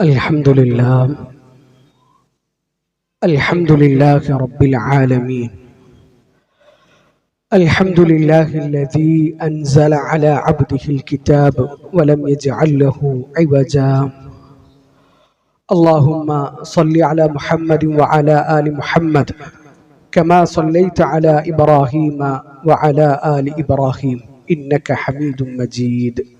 الحمد لله. الحمد لله رب العالمين. الحمد لله الذي أنزل على عبده الكتاب ولم يجعل له عوجا. اللهم صل على محمد وعلى آل محمد كما صليت على إبراهيم وعلى آل إبراهيم إنك حميد مجيد.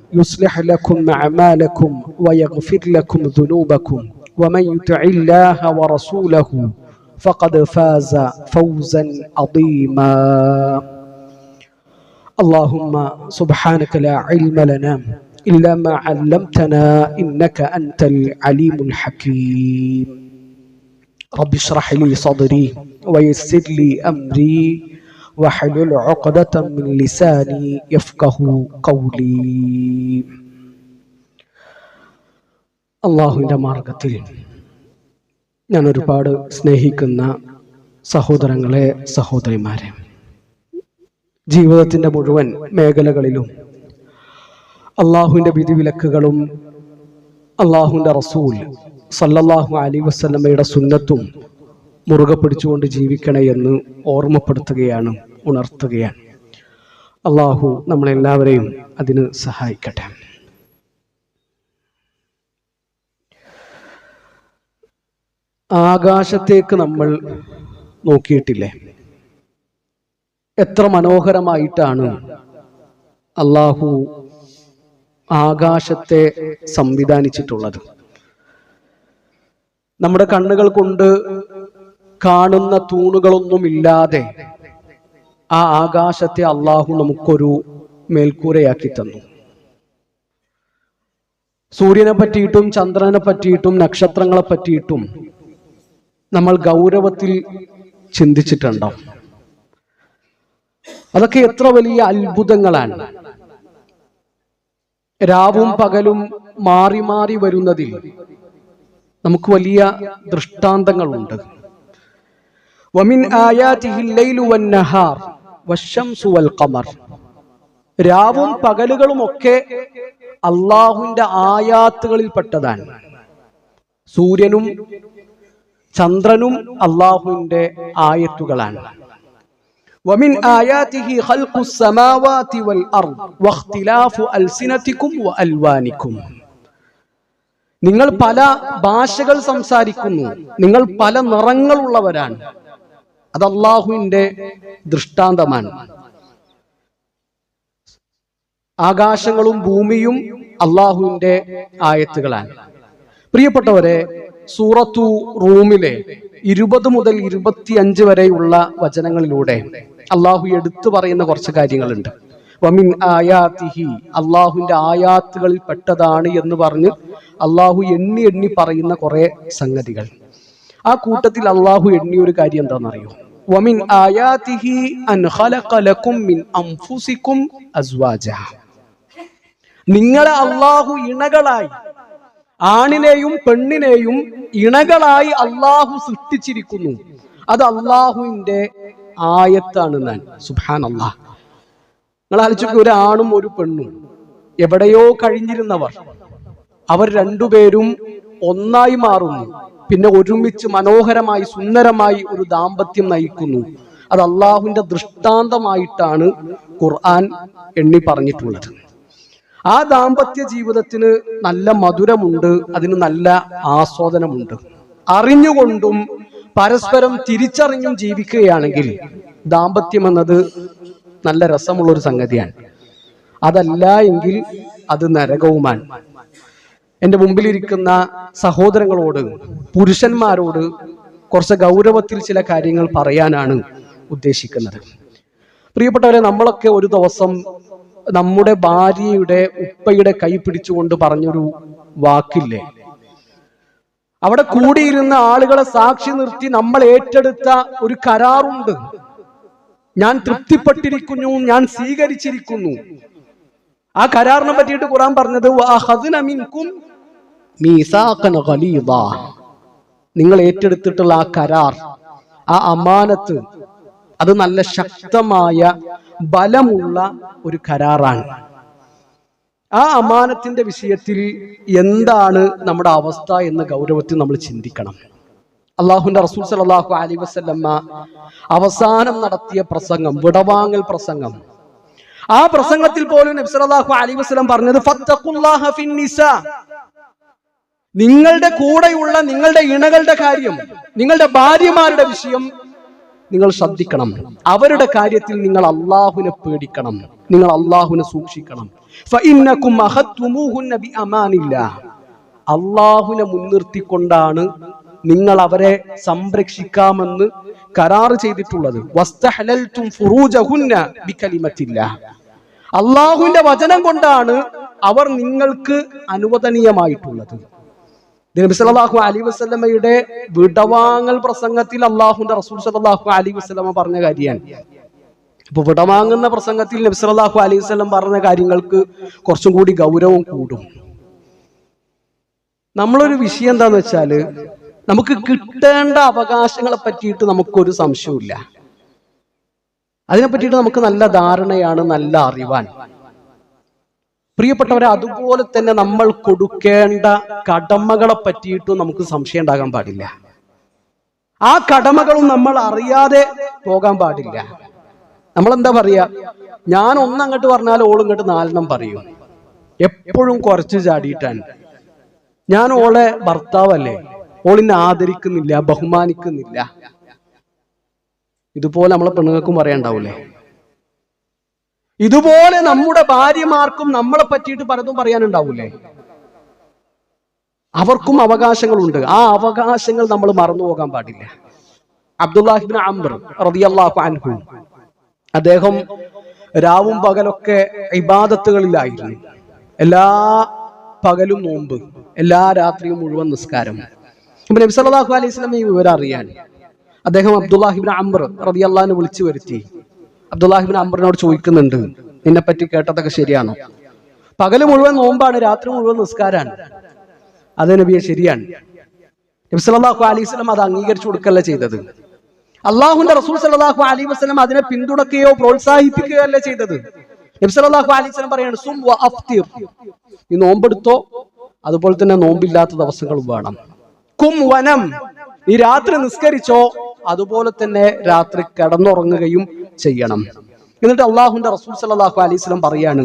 يصلح لكم أعمالكم ويغفر لكم ذنوبكم. ومن يطع الله ورسوله فقد فاز فوزا عظيما. اللهم سبحانك لا علم لنا إلا ما علمتنا إنك أنت العليم الحكيم. رب اشرح لي صدري ويسر لي أمري. വഹലുൽ ഉഖദത മിൻ ലിസാനി യഫ്ഖഹു ഖൗലി അള്ളാഹുവിന്റെ മാർഗത്തിൽ ഞാൻ ഒരുപാട് സ്നേഹിക്കുന്ന സഹോദരങ്ങളെ സഹോദരിമാരെ ജീവിതത്തിന്റെ മുഴുവൻ മേഖലകളിലും അള്ളാഹുവിന്റെ വിധിവിലക്കുകളും അള്ളാഹുവിന്റെ റസൂൽ സല്ലല്ലാഹു അലി വസ്ലമയുടെ സുന്നത്തും മുറുകെ പിടിച്ചുകൊണ്ട് ജീവിക്കണേ എന്ന് ഓർമ്മപ്പെടുത്തുകയാണ് ഉണർത്തുകയാണ്. അള്ളാഹു നമ്മളെല്ലാവരെയും അതിന് സഹായിക്കട്ടെ. ആകാശത്തേക്ക് നമ്മൾ നോക്കിയിട്ടില്ലേ? എത്ര മനോഹരമായിട്ടാണ് അള്ളാഹു ആകാശത്തെ സംവിധാനിച്ചിട്ടുള്ളത്. നമ്മുടെ കണ്ണുകൾ കൊണ്ട് കാണുന്ന തൂണുകളൊന്നുമില്ലാതെ ആ ആകാശത്തെ അള്ളാഹു നമുക്കൊരു മേൽക്കൂരയാക്കി തന്നു. സൂര്യനെ പറ്റിയിട്ടും ചന്ദ്രനെ പറ്റിയിട്ടും നക്ഷത്രങ്ങളെ പറ്റിയിട്ടും നമ്മൾ ഗൗരവത്തിൽ ചിന്തിച്ചിട്ടുണ്ടോ അതൊക്കെ എത്ര വലിയ അത്ഭുതങ്ങളാണ്. രാവും പകലും മാറി മാറി വരുന്നതിൽ നമുക്ക് വലിയ ദൃഷ്ടാന്തങ്ങളുണ്ട്. വമിൻ ഖമർ രാവും പകലുകളും ഒക്കെ അള്ളാഹുവിന്റെ ആയാത്തുകളിൽപ്പെട്ടതാണ് സൂര്യനും ചന്ദ്രനും അള്ളാഹുവിന്റെ ആയത്തുകളാണ് ومن آياته خلق السماوات والأرض واختلاف ألسنتكم وألوانكم നിങ്ങൾ പല ഭാഷകൾ സംസാരിക്കുന്നു നിങ്ങൾ പല നിറങ്ങളുള്ളവരാണ് അത് അള്ളാഹുവിന്റെ ദൃഷ്ടാന്തമാണ്. ആകാശങ്ങളും ഭൂമിയും അള്ളാഹുവിന്റെ ആയത്തുകളാണ്. പ്രിയപ്പെട്ടവരെ സൂറത്തു റൂമിലെ ഇരുപത് മുതൽ ഇരുപത്തി അഞ്ച് വരെയുള്ള വചനങ്ങളിലൂടെ അള്ളാഹു എടുത്തു പറയുന്ന കുറച്ച് കാര്യങ്ങളുണ്ട്. വമിൻ ആയാതിഹി അള്ളാഹുവിന്റെ ആയാത്തുകളിൽ പെട്ടതാണ് എന്ന് പറഞ്ഞ് അള്ളാഹു എണ്ണി എണ്ണി പറയുന്ന കുറേ സംഗതികൾ. ആ കൂട്ടത്തിൽ അള്ളാഹു എണ്ണിയ ഒരു കാര്യം എന്താണെന്നറിയോ? വമിൻ ആയാതിഹി അൻ ഖലഖ ലക്കും മിൻ അൻഫുസിക്കും നിങ്ങളെ അള്ളാഹു ഇണകളായി ആണിനെയും പെണ്ണിനെയും ഇണകളായി അള്ളാഹു സൃഷ്ടിച്ചിരിക്കുന്നു. അത് അള്ളാഹുവിന്റെ ആയത്താണ് ഞാൻ. സുഹാൻ അള്ളാഹ് നിങ്ങൾ ആലോചിക്കുക ഒരു ആണും ഒരു പെണ്ണും. എവിടെയോ കഴിഞ്ഞിരുന്നവർ. അവർ രണ്ടുപേരും ഒന്നായി മാറുന്നു. പിന്നെ ഒരുമിച്ച് മനോഹരമായി സുന്ദരമായി ഒരു ദാമ്പത്യം നയിക്കുന്നു. അത് അള്ളാഹുവിന്റെ ദൃഷ്ടാന്തമായിട്ടാണ് ഖുർആൻ എണ്ണി പറഞ്ഞിട്ടുള്ളത്. ആ ദാമ്പത്യ ജീവിതത്തിന് നല്ല മധുരമുണ്ട് അതിന് നല്ല ആസ്വാദനമുണ്ട്. അറിഞ്ഞുകൊണ്ടും പരസ്പരം തിരിച്ചറിഞ്ഞും ജീവിക്കുകയാണെങ്കിൽ ദാമ്പത്യം എന്നത് നല്ല രസമുള്ള ഒരു സംഗതിയാണ്. അതല്ല എങ്കിൽ അത് നരകവുമാണ്. എന്റെ മുമ്പിലിരിക്കുന്ന സഹോദരങ്ങളോട് പുരുഷന്മാരോട് കുറച്ച് ഗൗരവത്തിൽ ചില കാര്യങ്ങൾ പറയാനാണ് ഉദ്ദേശിക്കുന്നത്. പ്രിയപ്പെട്ടവരെ നമ്മളൊക്കെ ഒരു ദിവസം നമ്മുടെ ഭാര്യയുടെ ഉപ്പയുടെ കൈ പിടിച്ചുകൊണ്ട് പറഞ്ഞൊരു വാക്കില്ലേ? അവിടെ കൂടിയിരുന്ന ആളുകളെ സാക്ഷി നിർത്തി നമ്മൾ ഏറ്റെടുത്ത ഒരു കരാറുണ്ട്. ഞാൻ തൃപ്തിപ്പെട്ടിരിക്കുന്നു ഞാൻ സ്വീകരിച്ചിരിക്കുന്നു. ആ കരാറിനെ പറ്റിയിട്ട് ഖുറാൻ പറഞ്ഞത് "വഅഖദ്ന മിൻകും മീസാഖൻ ഖലീദ. നിങ്ങൾ ഏറ്റെടുത്തിട്ടുള്ള ആ കരാർ ആ അമാനത്ത് അത് നല്ല ശക്തമായ ബലമുള്ള ഒരു കരാറാണ്. ആ അമാനത്തിന്റെ വിഷയത്തിൽ എന്താണ് നമ്മുടെ അവസ്ഥ എന്ന ഗൗരവത്തിൽ നമ്മൾ ചിന്തിക്കണം. അള്ളാഹുന്റെ റസൂൽ സലാഹു അലി വസ്ല്ലമ്മ അവസാനം നടത്തിയ പ്രസംഗം വിടവാങ്ങൽ പ്രസംഗം. ആ പ്രസംഗത്തിൽ പോലും നബ്സലാഹു അലി വസ്ലം പറഞ്ഞത് നിങ്ങളുടെ കൂടെയുള്ള നിങ്ങളുടെ ഇണകളുടെ കാര്യം നിങ്ങളുടെ ഭാര്യമാരുടെ വിഷയം നിങ്ങൾ ശ്രദ്ധിക്കണം. അവരുടെ കാര്യത്തിൽ നിങ്ങൾ അള്ളാഹുവിനെ പേടിക്കണം. നിങ്ങൾ അള്ളാഹുവിനെ സൂക്ഷിക്കണം. അള്ളാഹുനെ മുൻനിർത്തിക്കൊണ്ടാണ് നിങ്ങൾ അവരെ സംരക്ഷിക്കാമെന്ന് കരാർ ചെയ്തിട്ടുള്ളത്. അള്ളാഹുവിന്റെ വചനം കൊണ്ടാണ് അവർ നിങ്ങൾക്ക് അനുവദനീയമായിട്ടുള്ളത്. നബി സല്ലല്ലാഹു അലൈഹി വസല്ലമയുടെ വിടവാങ്ങൽ പ്രസംഗത്തിൽ അള്ളാഹുന്റെ റസൂൽ സല്ലല്ലാഹു അലൈഹി വസല്ലമ പറഞ്ഞ കാര്യമാണ്. ഇപ്പൊ വിടവാങ്ങുന്ന പ്രസംഗത്തിൽ നബി സല്ലല്ലാഹു അലൈഹി വസല്ലം പറഞ്ഞ കാര്യങ്ങൾക്ക് കുറച്ചും കൂടി ഗൗരവം കൂടും. നമ്മളൊരു വിഷയം എന്താന്ന് വെച്ചാൽ നമുക്ക് കിട്ടേണ്ട അവകാശങ്ങളെ പറ്റിയിട്ട് നമുക്കൊരു സംശയമില്ല അതിനെ പറ്റിയിട്ട് നമുക്ക് നല്ല ധാരണയാണ് നല്ല അറിവാൻ പ്രിയപ്പെട്ടവരെ അതുപോലെ തന്നെ നമ്മൾ കൊടുക്കേണ്ട കടമകളെ പറ്റിയിട്ടും നമുക്ക് സംശയം ഉണ്ടാകാൻ പാടില്ല. ആ കടമകളും നമ്മൾ അറിയാതെ പോകാൻ പാടില്ല. നമ്മൾ എന്താ പറയാ? ഞാൻ ഒന്നങ്ങോട്ട് പറഞ്ഞാൽ ഓൾ ഇങ്ങോട്ട് നാലെണ്ണം പറയും. എപ്പോഴും കുറച്ച് ചാടിയിട്ടാണ്. ഞാൻ ഓളെ ഭർത്താവല്ലേ? ഓളിനെ ആദരിക്കുന്നില്ല ബഹുമാനിക്കുന്നില്ല. ഇതുപോലെ നമ്മളെ പെണ്ണുങ്ങൾക്കും പറയാണ്ടാവൂലേ ഇതുപോലെ നമ്മുടെ ഭാര്യമാർക്കും നമ്മളെ പറ്റിയിട്ട് പലതും പറയാനുണ്ടാവൂലേ? അവർക്കും അവകാശങ്ങളുണ്ട്. ആ അവകാശങ്ങൾ നമ്മൾ മറന്നു പോകാൻ പാടില്ല. അബ്ദുല്ലാഹിബിൻ അംബർ റളിയല്ലാഹു അൻഹു. അദ്ദേഹം രാവും പകലൊക്കെ ഇബാദത്തുകളിലായിരുന്നു. എല്ലാ പകലും നോമ്പ് എല്ലാ രാത്രിയും മുഴുവൻ നിസ്കാരം. അപ്പൊ നബി സല്ലല്ലാഹു അലൈഹി വസല്ലം ഈ വിവരം അറിയാൻ അദ്ദേഹം അബ്ദുല്ലാഹിബിൻ അംബർ റളിയല്ലാഹുവിനെ വിളിച്ചു വരുത്തി. അബ്ദുല്ലാഹിബിൻ അംബറിനോട് ചോദിക്കുന്നുണ്ട് നിന്നെ പറ്റി കേട്ടതൊക്കെ ശരിയാണോ? പകൽ മുഴുവൻ നോമ്പാണ് രാത്രി മുഴുവൻ നിസ്കാരാണ് അത് നബിയെ ശരിയാണ്. നബി സല്ലല്ലാഹു അലൈഹി അത് അംഗീകരിച്ചു കൊടുക്കല്ല ചെയ്തത്. അള്ളാഹുന്റെ റസൂൽ സല്ലല്ലാഹു അലൈഹി വസ്ലം അതിനെ പിന്തുണക്കുകയോ പ്രോത്സാഹിപ്പിക്കുകയോ അല്ല ചെയ്തത്. നബി അലൈഹി വസല്ലം പറയാണ് സും വ ഈ നോമ്പെടുത്തോ അതുപോലെ തന്നെ നോമ്പില്ലാത്ത ദിവസങ്ങളും വേണം. കും വനം. ഈ രാത്രി നിസ്കരിച്ചോ അതുപോലെ തന്നെ രാത്രി കിടന്നുറങ്ങുകയും ചെയ്യണം. എന്നിട്ട് അള്ളാഹുന്റെ റസൂൽ സല്ലല്ലാഹു അലൈസ്ലം പറയാണ്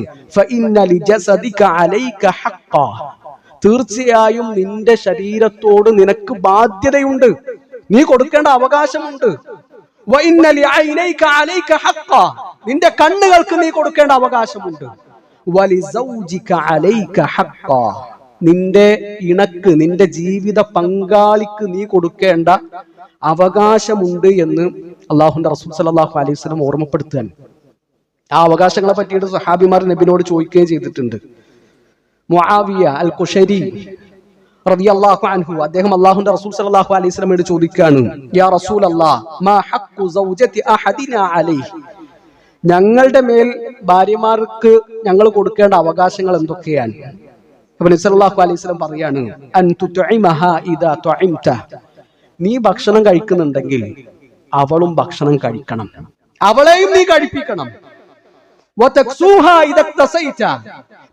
തീർച്ചയായും നിന്റെ ശരീരത്തോട് നിനക്ക് ബാധ്യതയുണ്ട്. നീ കൊടുക്കേണ്ട അവകാശമുണ്ട്. നിന്റെ കണ്ണുകൾക്ക് നീ കൊടുക്കേണ്ട അവകാശമുണ്ട്. നിന്റെ ഇണക്ക് നിന്റെ ജീവിത പങ്കാളിക്ക് നീ കൊടുക്കേണ്ട അവകാശമുണ്ട് എന്ന് അള്ളാഹുന്റെ റസൂൽ സലാഹു അലൈഹി സ്വലം ഓർമ്മപ്പെടുത്തുകയാണ്. ആ അവകാശങ്ങളെ പറ്റിയിട്ട് സഹാബിമാർ നബിനോട് ചോദിക്കുകയും ചെയ്തിട്ടുണ്ട്. മുആവിയ അൽ കുഷരി റളിയല്ലാഹു അൻഹു അദ്ദേഹം അള്ളാഹുന്റെ റസൂൽ സല്ലല്ലാഹു അലൈഹി സ്വലമയോട് ചോദിക്കുകയാണ് യാ റസൂൽ അലൈഹി? ഞങ്ങളുടെ മേൽ ഭാര്യമാർക്ക് ഞങ്ങൾ കൊടുക്കേണ്ട അവകാശങ്ങൾ എന്തൊക്കെയാണ്? അപ്പൊ നബി സല്ലല്ലാഹു അലൈഹി വസല്ലം പറയാണ് അൻ തുത്ഇമഹ ഇദാ തുഇംത. നീ ഭക്ഷണം കഴിക്കുന്നുണ്ടെങ്കിൽ അവളും ഭക്ഷണം കഴിക്കണം അവളെയും നീ കഴിപ്പിക്കണം.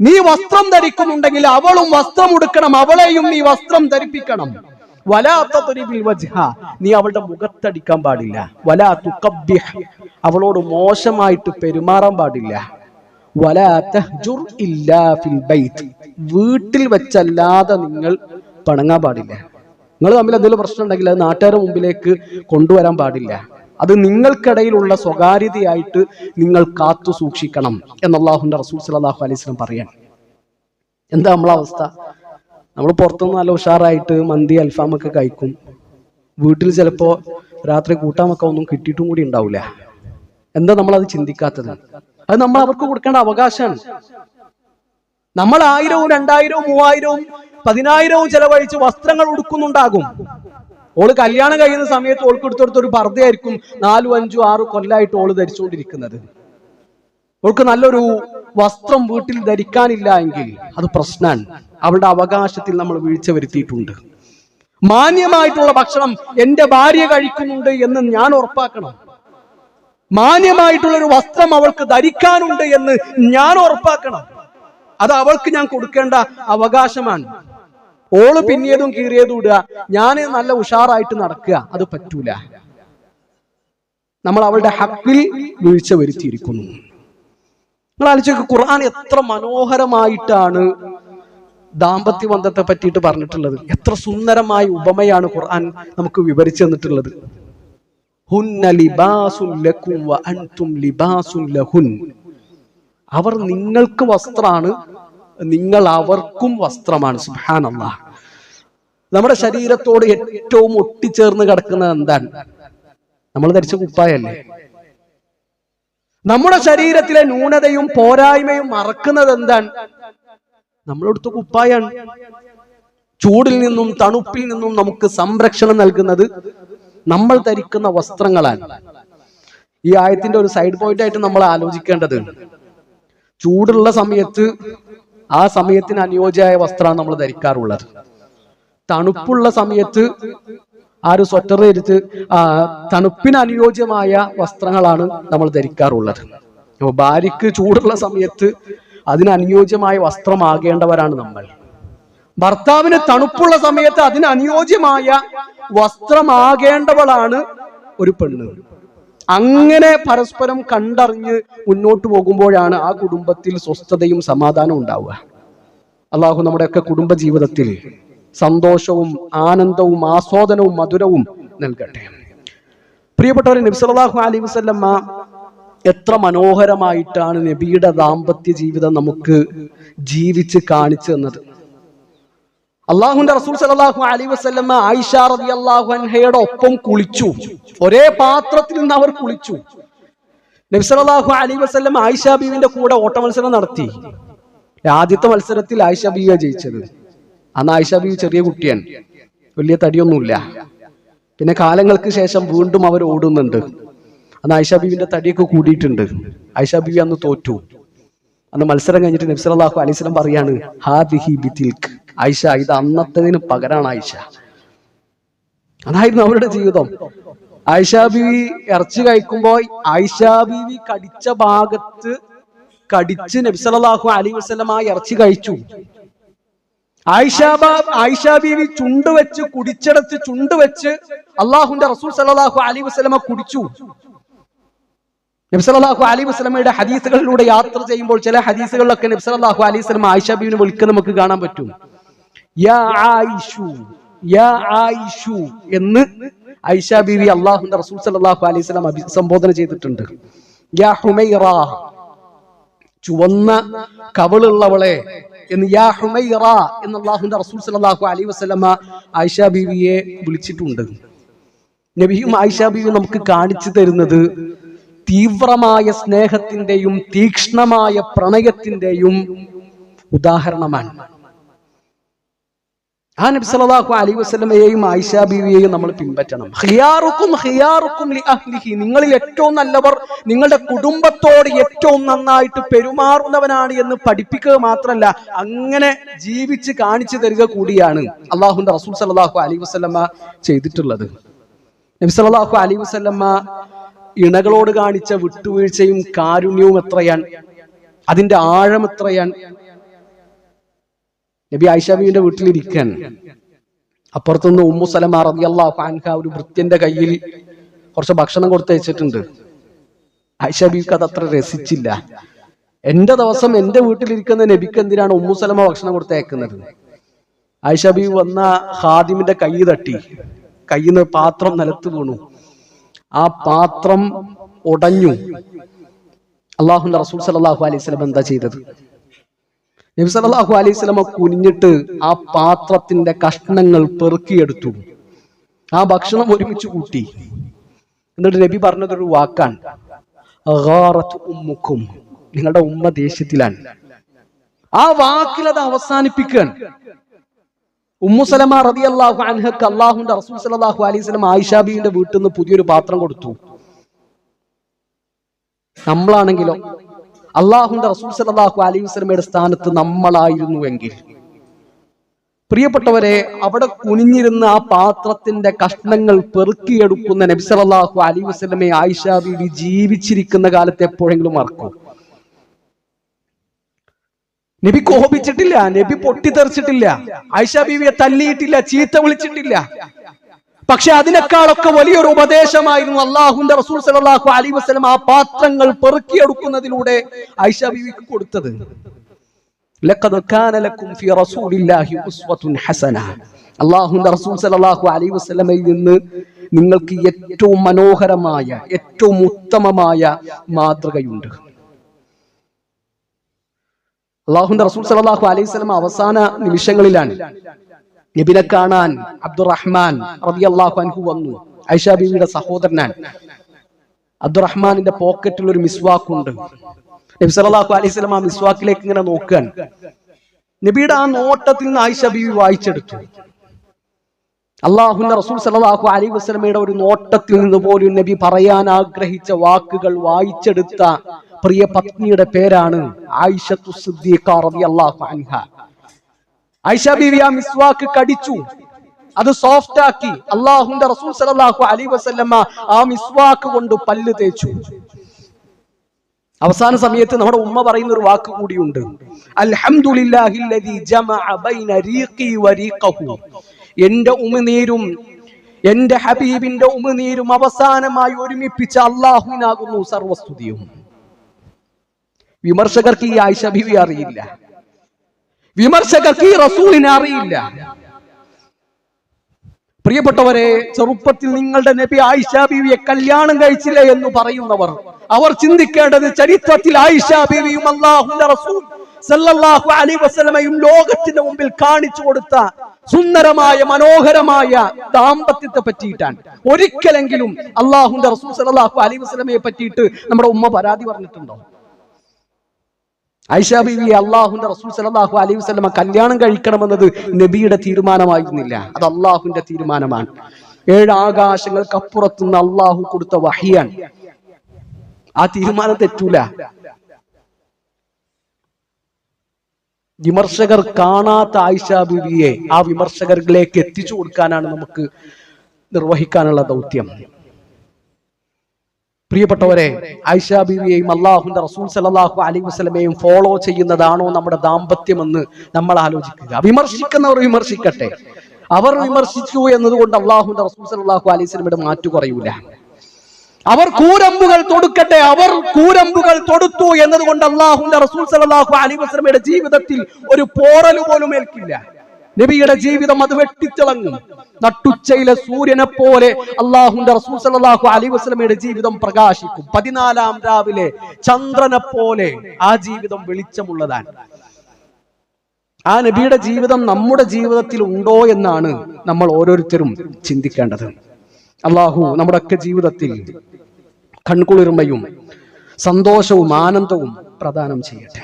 നീ വസ്ത്രം ധരിക്കുന്നുണ്ടെങ്കിൽ അവളും വസ്ത്രം ഉടുക്കണം അവളെയും നീ വസ്ത്രം ധരിപ്പിക്കണം. നീ അവളുടെ മുഖത്തടിക്കാൻ പാടില്ല വലാ തുഖബ്ബിഹ്. അവളോട് മോശമായിട്ട് പെരുമാറാൻ പാടില്ല. വീട്ടിൽ വെച്ചല്ലാതെ നിങ്ങൾ പണങ്ങാൻ പാടില്ല നിങ്ങൾ തമ്മിൽ എന്തെങ്കിലും പ്രശ്നം ഉണ്ടെങ്കിൽ അത് നാട്ടുകാരുടെ മുമ്പിലേക്ക് കൊണ്ടുവരാൻ പാടില്ല. അത് നിങ്ങൾക്കിടയിലുള്ള സ്വകാര്യതയായിട്ട് നിങ്ങൾ കാത്തു സൂക്ഷിക്കണം എന്ന് അള്ളാഹുന്റെ റസൂൽ സലാഹു അലൈഹി സ്വലം പറയാൻ എന്താ നമ്മളെ അവസ്ഥ? നമ്മൾ പുറത്തുനിന്ന് നല്ല ഉഷാറായിട്ട് മന്തി അൽഫാമൊക്കെ കഴിക്കും. വീട്ടിൽ ചിലപ്പോ രാത്രി കൂട്ടാമൊക്കെ ഒന്നും കിട്ടിയിട്ടും കൂടി ഉണ്ടാവില്ല. എന്താ നമ്മൾ അത് ചിന്തിക്കാത്തത്? അത് നമ്മൾ അവർക്ക് കൊടുക്കേണ്ട അവകാശമാണ്. നമ്മൾ ആയിരവും രണ്ടായിരവും മൂവായിരവും പതിനായിരവും ചെലവഴിച്ച് വസ്ത്രങ്ങൾ ഉടുക്കുന്നുണ്ടാകും. ഓൾ കല്യാണം കഴിയുന്ന സമയത്ത് ഓൾക്ക് എടുത്തെടുത്ത് ഒരു പർദ്ധയായിരിക്കും നാലും അഞ്ചും ആറും കൊല്ലായിട്ട് ഓൾ ധരിച്ചുകൊണ്ടിരിക്കുന്നത്. ഓൾക്ക് നല്ലൊരു വസ്ത്രം വീട്ടിൽ ധരിക്കാനില്ല എങ്കിൽ അത് പ്രശ്നമാണ് അവളുടെ അവകാശത്തിൽ നമ്മൾ വീഴ്ച വരുത്തിയിട്ടുണ്ട്. മാന്യമായിട്ടുള്ള ഭക്ഷണം എന്റെ ഭാര്യ കഴിക്കുന്നുണ്ട് എന്ന് ഞാൻ ഉറപ്പാക്കണം. മാന്യമായിട്ടുള്ള ഒരു വസ്ത്രം അവൾക്ക് ധരിക്കാനുണ്ട് എന്ന് ഞാൻ ഉറപ്പാക്കണം. അത് അവൾക്ക് ഞാൻ കൊടുക്കേണ്ട അവകാശമാണ്. ഓൾ പിന്നിയതും കീറിയതും ഇടുക ഞാൻ നല്ല ഉഷാറായിട്ട് നടക്കുക. അത് പറ്റൂല. നമ്മൾ അവളുടെ ഹക്കിൽ വീഴ്ച വരുത്തിയിരിക്കുന്നു. നിങ്ങൾ ആലോചിക്കുക ഖുർആൻ എത്ര മനോഹരമായിട്ടാണ് ദാമ്പത്യ ബന്ധത്തെ പറ്റിയിട്ട് പറഞ്ഞിട്ടുള്ളത്. എത്ര സുന്ദരമായ ഉപമയാണ് ഖുർആൻ നമുക്ക് വിവരിച്ചു തന്നിട്ടുള്ളത്. അവർ നിങ്ങൾക്ക് വസ്ത്രമാണ് നിങ്ങൾ അവർക്കും വസ്ത്രമാണ്. സുഹാനല്ല നമ്മുടെ ശരീരത്തോട് ഏറ്റവും ഒട്ടിച്ചേർന്ന് കിടക്കുന്നത് എന്താണ്? നമ്മൾ ധരിച്ച കുപ്പായല്ലേ? നമ്മുടെ ശരീരത്തിലെ ന്യൂനതയും പോരായ്മയും മറക്കുന്നത് എന്താണ്? നമ്മളെടുത്ത കുപ്പായാണ്. ചൂടിൽ നിന്നും തണുപ്പിൽ നിന്നും നമുക്ക് സംരക്ഷണം നൽകുന്നത് നമ്മൾ ധരിക്കുന്ന വസ്ത്രങ്ങളാണ്. ഈ ആയത്തിന്റെ ഒരു സൈഡ് പോയിന്റ് ആയിട്ട് നമ്മൾ ആലോചിക്കേണ്ടത്. ചൂടുള്ള സമയത്ത് ആ സമയത്തിന് അനുയോജ്യമായ വസ്ത്രമാണ് നമ്മൾ ധരിക്കാറുള്ളത്. തണുപ്പുള്ള സമയത്ത് ആ ഒരു സ്വെറ്റർ ധരിച്ച് തണുപ്പിന് അനുയോജ്യമായ വസ്ത്രങ്ങളാണ് നമ്മൾ ധരിക്കാറുള്ളത്. അപ്പൊ ഭാര്യക്ക് ചൂടുള്ള സമയത്ത് അതിന് അനുയോജ്യമായ വസ്ത്രമാകേണ്ടവരാണ് നമ്മൾ. ഭർത്താവിന് തണുപ്പുള്ള സമയത്ത് അതിന് അനുയോജ്യമായ വസ്ത്രമാകേണ്ടവളാണ് ഒരു പെണ്ണ്. അങ്ങനെ പരസ്പരം കണ്ടറിഞ്ഞ് മുന്നോട്ട് പോകുമ്പോഴാണ് ആ കുടുംബത്തിൽ സ്വസ്ഥതയും സമാധാനവും ഉണ്ടാവുക. അള്ളാഹു നമ്മുടെയൊക്കെ കുടുംബ ജീവിതത്തിൽ സന്തോഷവും ആനന്ദവും ആസ്വാദനവും മധുരവും നൽകട്ടെ. പ്രിയപ്പെട്ടവരെ നബ്സലാഹു അലി വസ്ല്ലമ്മ എത്ര മനോഹരമായിട്ടാണ് നബിയുടെ ദാമ്പത്യ ജീവിതം നമുക്ക് ജീവിച്ച് കാണിച്ചു തന്നത്. അള്ളാഹുന്റെ റസൂൽ സലാഹു അലി വസ്ല്ലമ്മ ആയിഷ അള്ളാഹു അൻഹയുടെ ഒപ്പം കുളിച്ചു. ഒരേ പാത്രത്തിൽ നിന്ന് അവർ കുളിച്ചു. നബി സലാഹു അലി വസ്ല്ലം ആയിഷ ബീവിന്റെ കൂടെ ഓട്ട മത്സരം നടത്തി. ആദ്യത്തെ മത്സരത്തിൽ ആയിഷ ബീവ ജയിച്ചത്. അന്ന് ആയിഷ ബീവി ചെറിയ കുട്ടിയാണ്. വലിയ തടിയൊന്നുമില്ല. പിന്നെ കാലങ്ങൾക്ക് ശേഷം വീണ്ടും അവർ ഓടുന്നുണ്ട്. അന്ന് ആയിഷ ബീവിന്റെ തടിയൊക്കെ കൂടിയിട്ടുണ്ട്. ആയിഷ ബീവി അന്ന് തോറ്റു. അന്ന് മത്സരം കഴിഞ്ഞിട്ട് നബ്സലാഹു അലൈസ്ലം പറയാണ് ഹാദിഹി ബിതിൽക്ക് ആയിഷ ഇത് അന്നത്തതിന് പകരാണ് ആയിഷ. അതായിരുന്നു അവരുടെ ജീവിതം. ആയിഷ ബീവി ഇറച്ചി കഴിക്കുമ്പോൾ ആയിഷ ബീവി കടിച്ച ഭാഗത്ത് കടിച്ച് നബ്സലാഹു അലി വസ്ലം ഇറച്ചി കഴിച്ചു. ആയിഷാബ ചുണ്ട് വെച്ച് കുടിച്ചെടുത്ത് ചുണ്ട് വെച്ച് അള്ളാഹുന്റെ റസൂൽ സലാഹു അലി വസ്ലമ കുടിച്ചു. നബ്സലാഹു അലി വസ്ലമയുടെ ഹദീസുകളിലൂടെ യാത്ര ചെയ്യുമ്പോൾ ചില ഹദീസുകളിലൊക്കെ നബ്സലാഹു അലി വസ്ലമ ആയിഷ ബീവിനെ വിളിക്കുന്ന നമുക്ക് കാണാൻ പറ്റും. യാ ആയിഷു യാ ആയിഷു എന്ന് ഐഷ അള്ളാഹുന്റെ റസൂൽ സലാഹു അലൈഹി സ്വലാം അഭിസംബോധന ചെയ്തിട്ടുണ്ട്. യാ ഹുമൈറ ചുവന്ന കവളുള്ളവളെ എന്ന് യാ ഹുമൈറ എന്ന് അള്ളാഹുന്റെ റസൂൽ സലാഹു അലൈ വസ്ലമ ആയിഷ ബീവിയെ വിളിച്ചിട്ടുണ്ട്. നബിയും ആയിഷ ബീവി നമുക്ക് കാണിച്ചു തരുന്നത് തീവ്രമായ സ്നേഹത്തിന്റെയും തീക്ഷ്ണമായ പ്രണയത്തിന്റെയും ഉദാഹരണമാണ്. ആ നബി സല്ലല്ലാഹു അലൈഹി വസല്ലമയെയും ആയിഷ ബീവിയെയും നമ്മൾ പിൻപറ്റണം. ഖിയാറുക്കും ഖിയാറുക്കും ലി അഹ്ലിഹി. നിങ്ങളിൽ ഏറ്റവും നല്ലവർ നിങ്ങളുടെ കുടുംബത്തോട് ഏറ്റവും നന്നായിട്ട് പെരുമാറുന്നവനാണ് എന്ന് പഠിപ്പിക്കുക മാത്രമല്ല അങ്ങനെ ജീവിച്ച് കാണിച്ചു തരിക കൂടിയാണ് അള്ളാഹുന്റെ റസൂൽ സല്ലല്ലാഹു അലൈഹി വസല്ലമ ചെയ്തിട്ടുള്ളത്. നബി സല്ലല്ലാഹു അലൈഹി വസല്ലമ ഇണകളോട് കാണിച്ച വിട്ടുവീഴ്ചയും കാരുണ്യവും എത്രയാണ്? അതിന്റെ ആഴം എത്രയാണ്? നബി ആയിഷാബിയുടെ വീട്ടിലിരിക്കാൻ അപ്പുറത്തുനിന്ന് ഉമ്മു സലമ റളിയല്ലാഹു അൻഹ ഒരു വൃത്യന്റെ കയ്യിൽ കുറച്ച് ഭക്ഷണം കൊടുത്തയച്ചിട്ടുണ്ട്. ആയിഷാബിക്ക് അത് അത്ര രസിച്ചില്ല. എന്റെ ദിവസം എന്റെ വീട്ടിലിരിക്കുന്ന നബിക്ക് എന്തിനാണ് ഉമ്മു സലമ ഭക്ഷണം കൊടുത്തയക്കുന്നത്? ആയിഷാബി വന്ന ഹാദിമിന്റെ കൈ തട്ടി. കയ്യിൽ നിന്ന് പാത്രം നിലത്ത് വീണു. ആ പാത്രം ഉടഞ്ഞു. അള്ളാഹു റസൂൽ സലാഹു അലൈഹി സ്വലം എന്താ ചെയ്തത്? നബി സല്ലല്ലാഹു അലൈഹി സ്വലമ കുനിഞ്ഞിട്ട് ആ പാത്രത്തിന്റെ കഷ്ണങ്ങൾ പെറുക്കിയെടുത്തു. ആ ഭക്ഷണം ഒരുമിച്ച് കൂട്ടി. എന്നിട്ട് നബി പറഞ്ഞതൊരു വാക്കാണ്. "അഗാറത്ത് ഉമ്മുക്കും. നിങ്ങളുടെ ഉമ്മ ദേഷ്യത്തിലാണ്. ആ വാക്കിൽ അത് അവസാനിപ്പിക്കുകയാണ്. ഉമ്മു സലമ റതി അള്ളാഹു അൻഹക്ക് അള്ളാഹുന്റെ റസൂൽ സലാഹു അലൈഹി സ്വലം ആയിഷാബിയുടെ വീട്ടിൽ നിന്ന് പുതിയൊരു പാത്രം കൊടുത്തു. നമ്മളാണെങ്കിലോ അള്ളാഹുന്റെ റസൂൽ സലാഹു അലൈഹി വസ്ലമയുടെ സ്ഥാനത്ത് നമ്മളായിരുന്നുവെങ്കിൽ. പ്രിയപ്പെട്ടവരെ അവിടെ കുനിഞ്ഞിരുന്ന ആ പാത്രത്തിന്റെ കഷ്ണങ്ങൾ പെറുക്കിയെടുക്കുന്ന നബി സലാഹു അലൈഹി വസ്ലമെ ആയിഷ ബീവി ജീവിച്ചിരിക്കുന്ന കാലത്ത് എപ്പോഴെങ്കിലും മറക്കും. നബി കോപിച്ചിട്ടില്ല നബി പൊട്ടിത്തെറിച്ചിട്ടില്ല ആയിഷ ബീവിയെ തല്ലിയിട്ടില്ല ചീത്ത വിളിച്ചിട്ടില്ല. പക്ഷെ അതിനേക്കാളൊക്കെ വലിയൊരു ഉപദേശമായിരുന്നു അള്ളാഹുന്റെ റസൂൽ സലാഹു അലി വസ്ലം ആ പാത്രങ്ങൾ പെറുക്കിയെടുക്കുന്നതിലൂടെ ഐഷ ബീവിക്ക് കൊടുത്തത്. റസൂൽ നിന്ന് നിങ്ങൾക്ക് ഏറ്റവും മനോഹരമായ ഏറ്റവും ഉത്തമമായ മാതൃകയുണ്ട്. അള്ളാഹുന്റെ റസൂൽ സലാഹു അലൈഹി അവസാന നിമിഷങ്ങളിലാണ് നബിനെ കാണാൻ അബ്ദുറഹ്മാൻ റബിയല്ലാഹു അൻഹു വന്നു. ഐഷ ബീവിയുടെ സഹോദരനാണ്. അബ്ദുറഹ്മാനിന്റെ പോക്കറ്റിൽ ഒരു മിസ്വാക്കുണ്ട്. നബി സല്ലല്ലാഹു അലൈഹി വസല്ലം ആ മിസ്വാക്കിലേക്ക് ഇങ്ങനെ നോക്കുകയാണ് നബിയുടെ ആ നോട്ടത്തിൽ നിന്ന് ആയിഷ ബീവി വായിച്ചെടുത്തു. അള്ളാഹുന്റെ റസൂൽ സല്ലല്ലാഹു അലൈഹി വസല്ലമയുടെ ഒരു നോട്ടത്തിൽ നിന്ന് പോലും നബി പറയാൻ ആഗ്രഹിച്ച വാക്കുകൾ വായിച്ചെടുത്ത പ്രിയ പത്നിയുടെ പേരാണ് ആയിഷത്തു സിദ്ദീഖ റളിയല്ലാഹു അൻഹ. ആയിഷ ബീവി ആ മിസ്വാക്ക് കടിച്ചു. അത് സോഫ്റ്റ് ആക്കി. അള്ളാഹുന്റെ റസൂൽ സലാഹു അലി വസല്ലമ ആ മിസ്വാക്ക് കൊണ്ട് പല്ല് തേച്ചു. അവസാന സമയത്ത് നമ്മുടെ ഉമ്മ പറയുന്ന ഒരു വാക്ക് കൂടിയുണ്ട്. എന്റെ ഉമിനീരും എന്റെ ഹബീബിന്റെ ഉമിനീരും അവസാനമായി ഒരുമിപ്പിച്ച അള്ളാഹുവിനാകുന്നു സർവസ്തുതിയും. വിമർശകർക്ക് ഈ ആയിഷ ബീവി അറിയില്ല. വിമർശകർക്ക് ഈ റസൂലിനെ അറിയില്ല. പ്രിയപ്പെട്ടവരെ ചെറുപ്പത്തിൽ നിങ്ങളുടെ നബി ആയിഷാ ബീവിയെ കല്യാണം കഴിച്ചില്ല എന്ന് പറയുന്നവർ അവർ ചിന്തിക്കേണ്ടത് ചരിത്രത്തിൽ ആയിഷാ ബീവിയും അള്ളാഹുന്റെ റസൂൽ സല്ലല്ലാഹു അലൈഹി വസല്ലമയും ലോകത്തിന്റെ മുമ്പിൽ കാണിച്ചു കൊടുത്ത സുന്ദരമായ മനോഹരമായ ദാമ്പത്യത്തെ പറ്റിയിട്ടാണ്. ഒരിക്കലെങ്കിലും അള്ളാഹുന്റെ റസൂൽ സല്ലല്ലാഹു അലൈഹി വസല്ലമയെ പറ്റിയിട്ട് നമ്മുടെ ഉമ്മ പരാതി പറഞ്ഞിട്ടുണ്ടോ? ഐഷ ബീവി അള്ളാഹുന്റെ റസൂൽ സലാഹു അലൈഹി വസല്ലമ കല്യാണം കഴിക്കണമെന്നത് നബിയുടെ തീരുമാനമായിരുന്നില്ല. അത് അള്ളാഹുന്റെ തീരുമാനമാണ്. ഏഴ് ആകാശങ്ങൾക്കപ്പുറത്തുനിന്ന് അള്ളാഹു കൊടുത്ത വഹിയാണ്. ആ തീരുമാനം തെറ്റൂല. വിമർശകർ കാണാത്ത ആയിഷ ബീവിയെ ആ വിമർശകരിലേക്ക് എത്തിച്ചു കൊടുക്കാനാണ് നമുക്ക് നിർവഹിക്കാനുള്ള ദൗത്യം. പ്രിയപ്പെട്ടവരെ ഐഷ ബീവിയെയും അള്ളാഹുന്റെ റസൂൽ സലാഹു അലൈഹി വസ്ലമയും ഫോളോ ചെയ്യുന്നതാണോ നമ്മുടെ ദാമ്പത്യമെന്ന് നമ്മൾ ആലോചിക്കുക. വിമർശിക്കുന്നവർ വിമർശിക്കട്ടെ. അവർ വിമർശിച്ചു എന്നതുകൊണ്ട് അള്ളാഹുന്റെ റസൂൽ സലാഹു അലൈഹി സ്വലമയുടെ മാറ്റു കുറയൂല. അവർ കൂരമ്പുകൾ തൊടുക്കട്ടെ അവർ കൂരമ്പുകൾ തൊടുത്തു എന്നതുകൊണ്ട് അള്ളാഹുന്റെ റസൂൽ സലാഹു അലൈഹി വസ്ലമയുടെ ജീവിതത്തിൽ ഒരു പോറൽ പോലും ഏൽക്കില്ല. നബിയുടെ ജീവിതം അത് വെട്ടിത്തിളങ്ങും. നട്ടുച്ചയിലെ സൂര്യനെ പോലെ അള്ളാഹുന്റെ റസൂൽ സല്ലാഹു അലി വസ്ലമയുടെ ജീവിതം പ്രകാശിക്കും. പതിനാലാം രാവിലെ ചന്ദ്രനെ പോലെ ആ ജീവിതം വെളിച്ചമുള്ളതാണ്. ആ നബിയുടെ ജീവിതം നമ്മുടെ ജീവിതത്തിൽ ഉണ്ടോ എന്നാണ് നമ്മൾ ഓരോരുത്തരും ചിന്തിക്കേണ്ടത്. അള്ളാഹു നമ്മുടെയൊക്കെ ജീവിതത്തിൽ കൺകുളിർമയും സന്തോഷവും ആനന്ദവും പ്രദാനം ചെയ്യട്ടെ.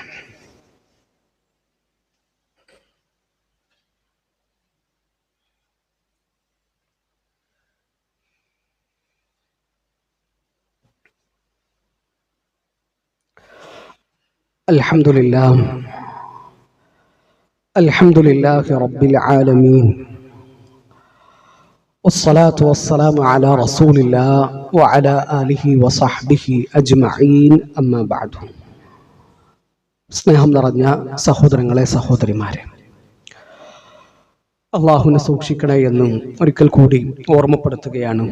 الحمد لله الحمد لله رب العالمين والصلاة والسلام على رسول الله وعلى آله وصحبه أجمعين أما بعد സ്നേഹം നിറഞ്ഞ സഹോദരങ്ങളെ സഹോദരിമാരെ അള്ളാഹുവിനെ സൂക്ഷിക്കണേ എന്നും ഒരിക്കൽ കൂടി ഓർമ്മപ്പെടുത്തുകയാണ്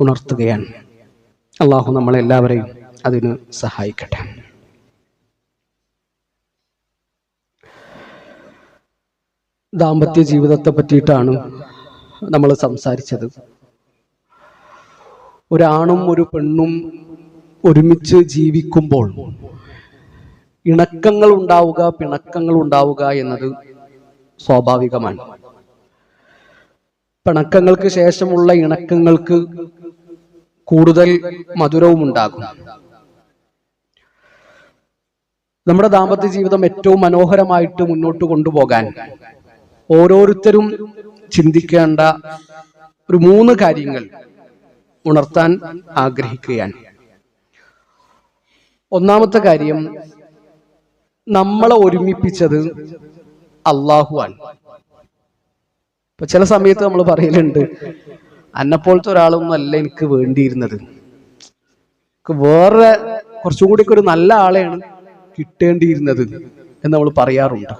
ഉണർത്തുകയാണ് അള്ളാഹു നമ്മളെല്ലാവരെയും അതിന് സഹായിക്കട്ടെ ദാമ്പത്യ ജീവിതത്തെ പറ്റിയിട്ടാണ് നമ്മൾ സംസാരിച്ചത്. ഒരാണും ഒരു പെണ്ണും ഒരുമിച്ച് ജീവിക്കുമ്പോൾ ഇണക്കങ്ങൾ ഉണ്ടാവുക പിണക്കങ്ങൾ ഉണ്ടാവുക എന്നത് സ്വാഭാവികമാണ്. പിണക്കങ്ങൾക്ക് ശേഷമുള്ള ഇണക്കങ്ങൾക്ക് കൂടുതൽ മധുരവും ഉണ്ടാകും നമ്മുടെ ദാമ്പത്യ ജീവിതം ഏറ്റവും മനോഹരമായിട്ട് മുന്നോട്ട് കൊണ്ടുപോകാൻ ഓരോരുത്തരും ചിന്തിക്കേണ്ട ഒരു മൂന്ന് കാര്യങ്ങൾ ഉണർത്താൻ ആഗ്രഹിക്കുകയാണ്. ഒന്നാമത്തെ കാര്യം നമ്മളെ ഒരുമിപ്പിച്ചത് അള്ളാഹുവാണ് ഇപ്പൊ ചില സമയത്ത് നമ്മൾ പറയലുണ്ട് അന്നെപ്പോലത്തെ ഒരാളൊന്നും അല്ല എനിക്ക് വേണ്ടിയിരുന്നത്. വേറെ കുറച്ചും കൂടി ഒരു നല്ല ആളെയാണ് കിട്ടേണ്ടിയിരുന്നത് എന്ന് നമ്മൾ പറയാറുണ്ട്.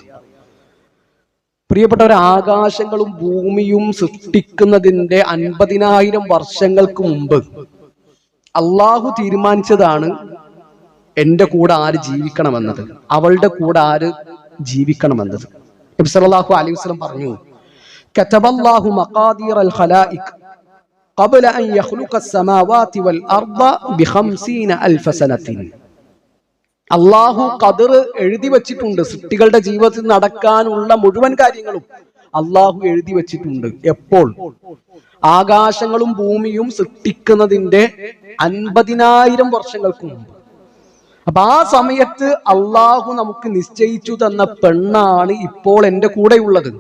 പ്രിയപ്പെട്ടവർ ആകാശങ്ങളും ഭൂമിയും സൃഷ്ടിക്കുന്നതിന്റെ അൻപതിനായിരം വർഷങ്ങൾക്ക് മുമ്പ് അള്ളാഹു തീരുമാനിച്ചതാണ് എന്റെ കൂടെ ആര് ജീവിക്കണമെന്നത് അവളുടെ കൂടെ ആര് ജീവിക്കണമെന്നത് നബി സല്ലല്ലാഹു അലൈഹി വസല്ലം പറഞ്ഞു കതബല്ലാഹു മഖാദീർ അൽ ഖലായിക് قبل أن يخلق السماوات والأرض بخمسين ألف سنة അള്ളാഹു കതിർ എഴുതി വച്ചിട്ടുണ്ട്. സൃഷ്ടികളുടെ ജീവിതത്തിൽ നടക്കാനുള്ള മുഴുവൻ കാര്യങ്ങളും അള്ളാഹു എഴുതി വച്ചിട്ടുണ്ട് എപ്പോൾ? ആകാശങ്ങളും ഭൂമിയും സൃഷ്ടിക്കുന്നതിന്റെ അൻപതിനായിരം വർഷങ്ങൾക്ക് മുമ്പ്. അപ്പൊ ആ സമയത്ത് അള്ളാഹു നമുക്ക് നിശ്ചയിച്ചു തന്ന പെണ്ണാണ് ഇപ്പോൾ എന്റെ കൂടെയുള്ളത്.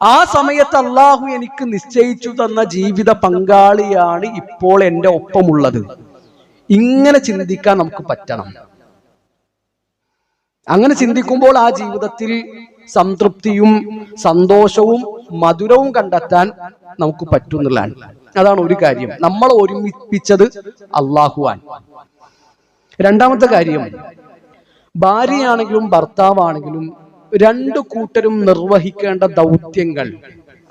ആ സമയത്ത് അള്ളാഹു എനിക്ക് നിശ്ചയിച്ചു തന്ന ജീവിത പങ്കാളിയാണ് ഇപ്പോൾ എന്റെ ഒപ്പമുള്ളത്. ഇങ്ങനെ ചിന്തിക്കാൻ നമുക്ക് പറ്റണം. അങ്ങനെ ചിന്തിക്കുമ്പോൾ ആ ജീവിതത്തിൽ സംതൃപ്തിയും സന്തോഷവും മധുരവും കണ്ടെത്താൻ നമുക്ക് പറ്റുന്നതാണ് അതാണ് ഒരു കാര്യം. നമ്മൾ ഒരുമിപ്പിച്ചത് അള്ളാഹുവാൻ രണ്ടാമത്തെ കാര്യം ഭാര്യയാണെങ്കിലും ഭർത്താവാണെങ്കിലും രണ്ട് കൂട്ടരും നിർവഹിക്കേണ്ട ദൗത്യങ്ങൾ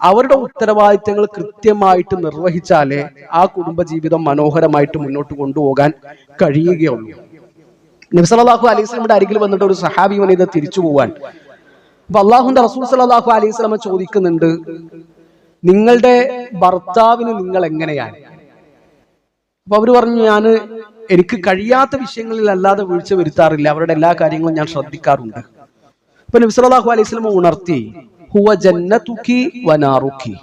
അവരുടെ ഉത്തരവാദിത്തങ്ങൾ കൃത്യമായിട്ട് നിർവഹിച്ചാലേ ആ കുടുംബജീവിതം മനോഹരമായിട്ട് മുന്നോട്ട് കൊണ്ടുപോകാൻ കഴിയുകയുള്ളൂ. നബ്സലാഹു അലൈഹി സ്വലമിന്റെ അരികിൽ വന്നിട്ട് ഒരു സഹാബി വനിത തിരിച്ചു പോവാൻ. അപ്പൊ അള്ളാഹുന്റെ റസൂൽ സലാഹു അലൈഹി സ്വലമ ചോദിക്കുന്നുണ്ട് നിങ്ങളുടെ ഭർത്താവിന് നിങ്ങൾ എങ്ങനെയാണ്? അപ്പൊ അവർ പറഞ്ഞു ഞാൻ എനിക്ക് കഴിയാത്ത വിഷയങ്ങളിൽ അല്ലാതെ വീഴ്ച വരുത്താറില്ല. അവരുടെ എല്ലാ കാര്യങ്ങളും ഞാൻ ശ്രദ്ധിക്കാറുണ്ട്. അപ്പൊ നബ്സലാഹു അലൈഹി സ്വലമ ഉണർത്തി ഹുവ ജന്നതുക്കി വനാറുക്കി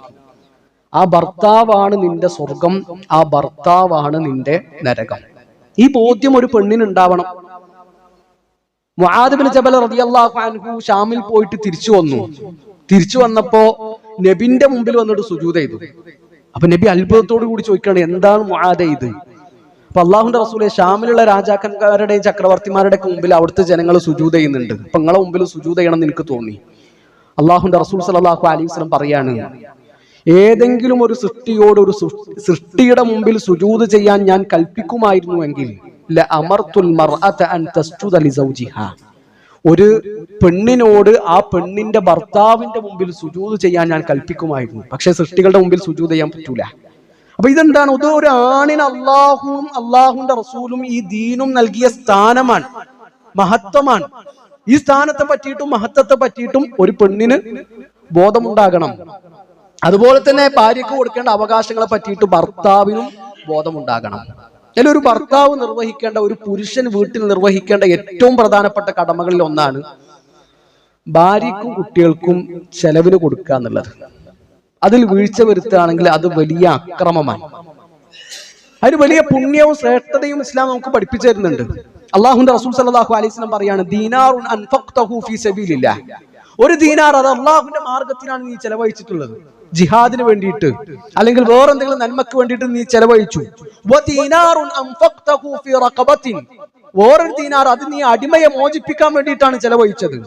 ആ ഭർത്താവാണ് നിന്റെ സ്വർഗം ആ ഭർത്താവാണ് നിന്റെ നരകം. ഈ ബോധ്യം ഒരു പെണ്ണിന് ഉണ്ടാവണം മുആദ് ബിൻ ജബൽ റളിയല്ലാഹു അൻഹു ഷാമിൽ പോയിട്ട് തിരിച്ചു വന്നു. തിരിച്ചു വന്നപ്പോ നബിന്റെ മുമ്പിൽ വന്നിട്ട് സുജൂത ചെയ്തു. അപ്പൊ നബി അത്ഭുതത്തോടു കൂടി ചോദിക്കുകയാണ് എന്താണ് മുഹാദ ഇത് അപ്പൊ അള്ളാഹുന്റെ റസൂലെ ഷാമിലുള്ള രാജാക്കന്മാരുടെയും ചക്രവർത്തിമാരുടെ മുമ്പിൽ അവിടുത്തെ ജനങ്ങൾ സുജൂത ചെയ്യുന്നുണ്ട്. അപ്പൊ നിങ്ങളെ മുമ്പിൽ സുജൂത ചെയ്യണം എന്ന് എനിക്ക് തോന്നി. അള്ളാഹുന്റെ റസൂൽ സലാഹു അലൈഹി വസല്ലം പറയാണ് ഏതെങ്കിലും ഒരു സൃഷ്ടിയോട് ഒരു സൃഷ്ടിയുടെ മുമ്പിൽ സുജൂത് ചെയ്യാൻ ഞാൻ കൽപ്പിക്കുമായിരുന്നുവെങ്കിൽ ഒരു പെണ്ണിനോട് ആ പെണ്ണിന്റെ ഭർത്താവിന്റെ മുമ്പിൽ സുജൂത് ചെയ്യാൻ ഞാൻ കൽപ്പിക്കുമായിരുന്നു. പക്ഷെ സൃഷ്ടികളുടെ മുമ്പിൽ സുജൂത് ചെയ്യാൻ പറ്റൂല. അപ്പൊ ഇതെന്താണ്? ഇത് ഒരു ആണിന് അള്ളാഹുവും അള്ളാഹുന്റെ റസൂലും ഈ ദീനും നൽകിയ സ്ഥാനമാണ്. മഹത്വമാണ്. ഈ സ്ഥാനത്തെ പറ്റിയിട്ടും മഹത്വത്തെ പറ്റിയിട്ടും ഒരു പെണ്ണിന് ബോധമുണ്ടാകണം. അതുപോലെ തന്നെ ഭാര്യക്ക് കൊടുക്കേണ്ട അവകാശങ്ങളെ പറ്റിയിട്ട് ഭർത്താവിനും ബോധമുണ്ടാകണം. അതിൽ ഒരു ഭർത്താവ് നിർവഹിക്കേണ്ട ഒരു പുരുഷൻ വീട്ടിൽ നിർവഹിക്കേണ്ട ഏറ്റവും പ്രധാനപ്പെട്ട കടമകളിൽ ഒന്നാണ് ഭാര്യക്കും കുട്ടികൾക്കും ചെലവിന് കൊടുക്കുക എന്നുള്ളത്. അതിൽ വീഴ്ച വരുത്തുകയാണെങ്കിൽ അത് വലിയ അക്രമമാണ്. അതിന് വലിയ പുണ്യവും ശ്രേഷ്ഠതയും ഇസ്ലാം നമുക്ക് പഠിപ്പിച്ചു തരുന്നുണ്ട്. അള്ളാഹുന്റെ റസൂൽ സല്ലല്ലാഹു അലൈഹി വസല്ലം പറയാണ് ദീനാറുൻ ഒരു ദീനാർ അത് അള്ളാഹുന്റെ മാർഗത്തിനാണ് നീ ചെലവഴിച്ചിട്ടുള്ളത്. ജിഹാദിന് വേണ്ടിയിട്ട് അല്ലെങ്കിൽ വേറെ എന്തെങ്കിലും നന്മക്ക് വേണ്ടിയിട്ട് നീ ചെലവഴിച്ചു. വേറൊരു ദീനാർ അത് നീ അടിമയെ മോചിപ്പിക്കാൻ വേണ്ടിയിട്ടാണ് ചെലവഴിച്ചത്.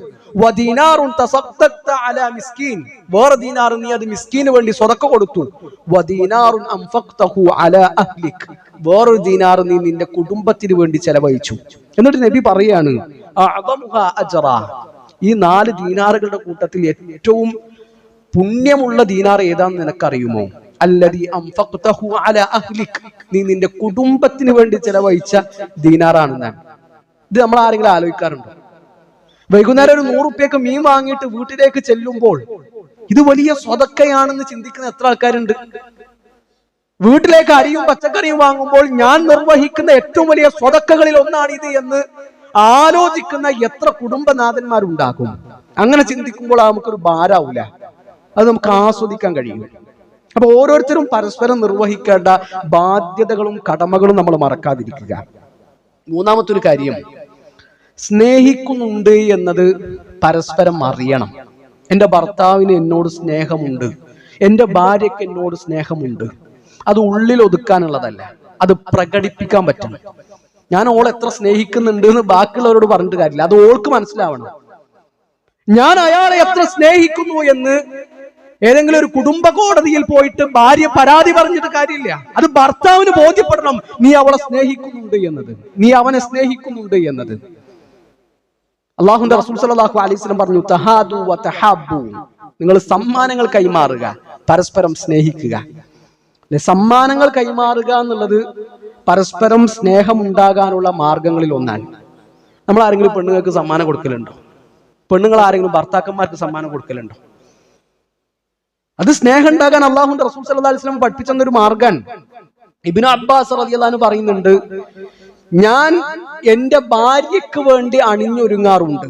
വേറെ ദീനാർ നീ അത് മിസ്കീന് വേണ്ടി സ്വതക്ക കൊടുത്തു. വേറൊരു ദീനാർ നീ നിന്റെ കുടുംബത്തിന് വേണ്ടി ചെലവഴിച്ചു. എന്നിട്ട് നബി പറയാണ് ഈ നാല് ദീനാറുകളുടെ കൂട്ടത്തിൽ ഏറ്റവും പുണ്യമുള്ള ദീനാർ ഏതാന്ന് നിനക്കറിയുമോ? അല്ലതി നീ നിന്റെ കുടുംബത്തിന് വേണ്ടി ചെലവഴിച്ച ദീനാറാണ് ഞാൻ ഇത് നമ്മൾ ആരെങ്കിലും ആലോചിക്കാറുണ്ടോ? വൈകുന്നേരം ഒരു നൂറുപ്യക്ക് മീൻ വാങ്ങിയിട്ട് വീട്ടിലേക്ക് ചെല്ലുമ്പോൾ ഇത് വലിയ സ്വതക്കയാണെന്ന് ചിന്തിക്കുന്ന എത്ര ആൾക്കാരുണ്ട്? വീട്ടിലേക്ക് അരിയും പച്ചക്കറിയും വാങ്ങുമ്പോൾ ഞാൻ നിർവഹിക്കുന്ന ഏറ്റവും വലിയ സ്വതക്കകളിൽ ഒന്നാണ് ഇത് എന്ന് ആലോചിക്കുന്ന എത്ര കുടുംബനാഥന്മാരുണ്ടാകും? അങ്ങനെ ചിന്തിക്കുമ്പോൾ നമുക്കൊരു ഭാരാവൂല അത് നമുക്ക് ആസ്വദിക്കാൻ കഴിയും. അപ്പൊ ഓരോരുത്തരും പരസ്പരം നിർവഹിക്കേണ്ട ബാധ്യതകളും കടമകളും നമ്മൾ മറക്കാതിരിക്കുക. മൂന്നാമത്തെ ഒരു കാര്യം സ്നേഹിക്കുന്നുണ്ട് എന്നത് പരസ്പരം അറിയണം. എന്റെ ഭർത്താവിന് എന്നോട് സ്നേഹമുണ്ട്. എന്റെ ഭാര്യയ്ക്ക് എന്നോട് സ്നേഹമുണ്ട്. അത് ഉള്ളിൽ ഒതുക്കാനുള്ളതല്ല അത് പ്രകടിപ്പിക്കാൻ പറ്റണം. ഞാൻ ഓൾ എത്ര സ്നേഹിക്കുന്നുണ്ട് എന്ന് ബാക്കിയുള്ളവരോട് പറഞ്ഞിട്ട് കാര്യമില്ല. അത് ഓൾക്ക് മനസ്സിലാവണം. ഞാൻ അയാളെ എത്ര സ്നേഹിക്കുന്നു എന്ന് ഏതെങ്കിലും ഒരു കുടുംബ കോടതിയിൽ പോയിട്ട് ഭാര്യ പരാതി പറഞ്ഞിട്ട് കാര്യമില്ല. അത് ഭർത്താവിന് ബോധ്യപ്പെടണം. നീ അവളെ സ്നേഹിക്കുന്നുണ്ട് എന്നത്. നീ അവനെ സ്നേഹിക്കുന്നുണ്ട് എന്നത്. അള്ളാഹുന്റെ റസൂൽ സല്ലല്ലാഹു അലൈഹി വസല്ലം പറഞ്ഞു തഹാദു തഹാബു നിങ്ങൾ സമ്മാനങ്ങൾ കൈമാറുക പരസ്പരം സ്നേഹിക്കുക. സമ്മാനങ്ങൾ കൈമാറുക എന്നുള്ളത് പരസ്പരം സ്നേഹം ഉണ്ടാകാനുള്ള മാർഗങ്ങളിൽ ഒന്നാണ്. നമ്മൾ ആരെങ്കിലും പെണ്ണുങ്ങൾക്ക് സമ്മാനം കൊടുക്കലുണ്ടോ? പെണ്ണുങ്ങൾ ആരെങ്കിലും ഭർത്താക്കന്മാർക്ക് സമ്മാനം കൊടുക്കലുണ്ടോ? അത് സ്നേഹം ഉണ്ടാകാൻ അള്ളാഹുന്റെ റസൂൽ അലൈഹി വസല്ലം പഠിപ്പിച്ചെന്ന ഒരു മാർഗാണ്. ഇബ്നു അബ്ബാസ് റളിയല്ലാഹു പറയുന്നുണ്ട് ഞാൻ എന്റെ ഭാര്യക്ക് വേണ്ടി അണിഞ്ഞൊരുങ്ങാറുണ്ട്.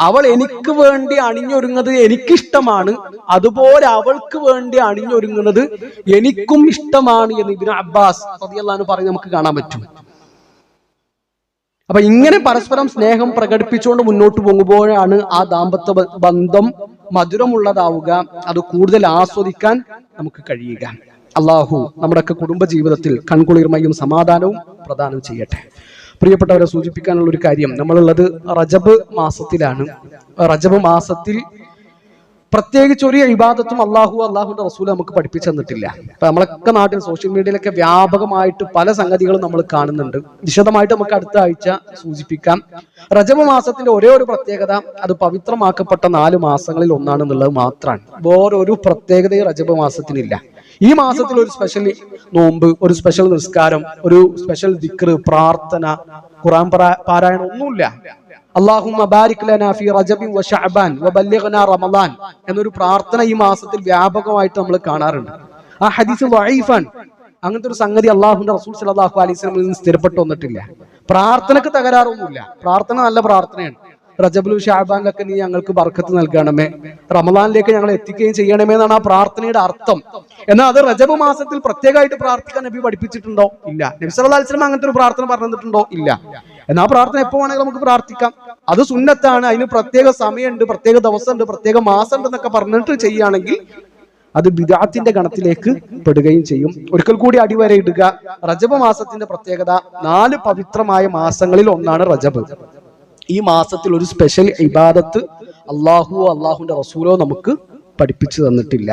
അവൾ എനിക്ക് വേണ്ടി അണിഞ്ഞൊരുങ്ങുന്നത് എനിക്കിഷ്ടമാണ്. അതുപോലെ അവൾക്ക് വേണ്ടി അണിഞ്ഞൊരുങ്ങുന്നത് എനിക്കും ഇഷ്ടമാണ് എന്ന് ഇബ്നു അബ്ബാസ് റളിയല്ലാഹു പറഞ്ഞ് നമുക്ക് കാണാൻ പറ്റും. അപ്പൊ ഇങ്ങനെ പരസ്പരം സ്നേഹം പ്രകടിപ്പിച്ചുകൊണ്ട് മുന്നോട്ട് പോകുമ്പോഴാണ് ആ ദാമ്പത്യ ബന്ധം മധുരമുള്ളതാവുക. അത് കൂടുതൽ ആസ്വദിക്കാൻ നമുക്ക് കഴിയുക. അള്ളാഹു നമ്മുടെയൊക്കെ കുടുംബ ജീവിതത്തിൽ കൺകുളിർമയും സമാധാനവും പ്രദാനം ചെയ്യട്ടെ. പ്രിയപ്പെട്ടവരെ സൂചിപ്പിക്കാനുള്ള ഒരു കാര്യം. നമ്മളുള്ളത് റജബ് മാസത്തിലാണ്. റജബ് മാസത്തിൽ പ്രത്യേകിച്ച് ഒരു ഇബാദത്തും അള്ളാഹു അള്ളാഹുന്റെ റസൂൽ നമുക്ക് പഠിപ്പിച്ചു തന്നിട്ടില്ല. ഇപ്പൊ നമ്മളൊക്കെ നാട്ടിൽ സോഷ്യൽ മീഡിയയിലൊക്കെ വ്യാപകമായിട്ട് പല സംഗതികളും നമ്മൾ കാണുന്നുണ്ട്. വിശദമായിട്ട് നമുക്ക് അടുത്ത ആഴ്ച സൂചിപ്പിക്കാം. റജബ് മാസത്തിന്റെ ഒരേ ഒരു പ്രത്യേകത അത് പവിത്രമാക്കപ്പെട്ട നാല് മാസങ്ങളിൽ ഒന്നാണെന്നുള്ളത് മാത്രമാണ്. വേറൊരു പ്രത്യേകതയും റജബ് മാസത്തിനില്ല. ഈ മാസത്തിൽ ഒരു സ്പെഷ്യൽ നോമ്പ് ഒരു സ്പെഷ്യൽ നിസ്കാരം ഒരു സ്പെഷ്യൽ ദിക്ർ പ്രാർത്ഥന ഖുറാൻ പാരായണം ഒന്നുമില്ല. അള്ളാഹുമ്മ ബാരിക് ഫി റജബിൻ വ വ എന്നൊരു പ്രാർത്ഥന ഈ മാസത്തിൽ വ്യാപകമായിട്ട് നമ്മൾ കാണാറുണ്ട്. ആ ഹദീസ് അങ്ങനത്തെ ഒരു സംഗതി അള്ളാഹുന്റെ റസൂൽ സല്ലല്ലാഹു അലൈഹി നിന്ന് സ്ഥിരപ്പെട്ടു വന്നിട്ടില്ല. പ്രാർത്ഥനക്ക് തകരാറൊന്നുമില്ല. പ്രാർത്ഥന നല്ല പ്രാർത്ഥനയാണ്. റജബുൽ ഷാബാനിലൊക്കെ നീ ഞങ്ങൾക്ക് ബർക്കത്ത് നൽകണമേ. റമദാനിലേക്ക് ഞങ്ങൾ എത്തിക്കുകയും ചെയ്യണമേ എന്നാണ് ആ പ്രാർത്ഥനയുടെ അർത്ഥം. എന്നാൽ അത് റജബ് മാസത്തിൽ പ്രത്യേകമായിട്ട് പ്രാർത്ഥിക്കാൻ നബി പഠിപ്പിച്ചിട്ടുണ്ടോ? ഇല്ല. നബി സല്ലല്ലാഹു അലൈഹി അങ്ങനത്തെ ഒരു പ്രാർത്ഥന പറഞ്ഞിട്ടുണ്ടോ? ഇല്ല. എന്നാ പ്രാർത്ഥന എപ്പോ വേണമെങ്കിലും നമുക്ക് പ്രാർത്ഥിക്കാം. അത് സുന്നത്താണ്. അതിന് പ്രത്യേക സമയമുണ്ട് പ്രത്യേക ദിവസമുണ്ട് പ്രത്യേക മാസം ഉണ്ട് എന്നൊക്കെ പറഞ്ഞിട്ട് ചെയ്യുകയാണെങ്കിൽ അത് ബിദാത്തിന്റെ ഗണത്തിലേക്ക് പെടുകയും ചെയ്യും. ഒരിക്കൽ കൂടി അടിവരയിടുക റജബ് മാസത്തിന്റെ പ്രത്യേകത നാല് പവിത്രമായ മാസങ്ങളിൽ ഒന്നാണ് റജബ്. ഈ മാസത്തിൽ ഒരു സ്പെഷ്യൽ ഇബാദത്ത് അള്ളാഹുവോ അള്ളാഹുന്റെ റസൂലോ നമുക്ക് പഠിപ്പിച്ചു തന്നിട്ടില്ല.